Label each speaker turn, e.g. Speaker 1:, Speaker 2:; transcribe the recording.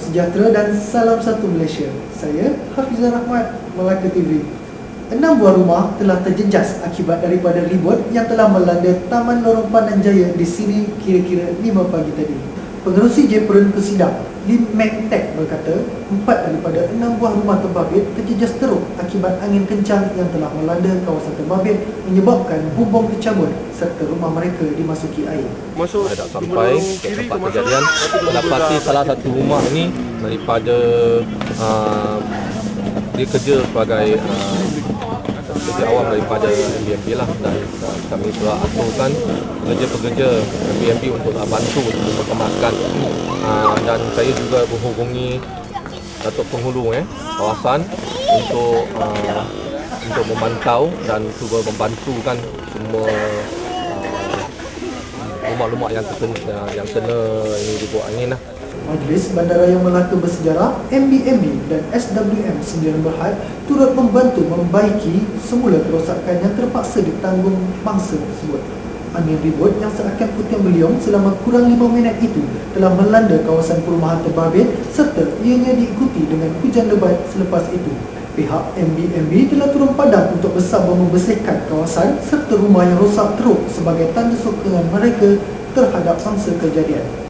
Speaker 1: sejahtera dan salam satu Malaysia. Saya Hafizah Rahmat, Melaka TV. Enam buah rumah telah terjejas akibat daripada ribut yang telah melanda Taman Lorong Pandan Jaya di sini kira-kira 5 pagi tadi. Pengerusi Jeperon Kesidang, Lim Mek Tek berkata, empat daripada enam buah rumah terbabit terjejas teruk akibat angin kencang yang telah melanda kawasan terbabit menyebabkan bubong tercabut serta rumah mereka dimasuki air.
Speaker 2: Masuk Saya dah sampai ke tempat kejadian Mendapati salah satu rumah ni Daripada uh, Dia kerja sebagai uh, Kerja awam daripada Airbnb lah. Dan kami telah aturkan Pekerja-pekerja Airbnb untuk bantu Untuk kemaskan uh, Dan saya juga menghubungi Datuk Penghulu eh, kawasan Untuk uh, untuk memantau dan cuba membantukan semua rumah-rumah yang terkena yang kena ini dibuk angin lah.
Speaker 1: Majlis Bandaraya Melaka Bersejarah MBMB dan SWM Sembilan Berhad turut membantu membaiki semula kerosakan yang terpaksa ditanggung mangsa tersebut. Angin ribut yang seakan puting beliung selama kurang 5 minit itu telah melanda kawasan perumahan terbabit serta ianya diikuti dengan hujan lebat selepas itu. Pihak MBMB telah turun padam untuk bersama membersihkan kawasan serta rumah yang rosak teruk sebagai tanda sokongan mereka terhadap mangsa kejadian.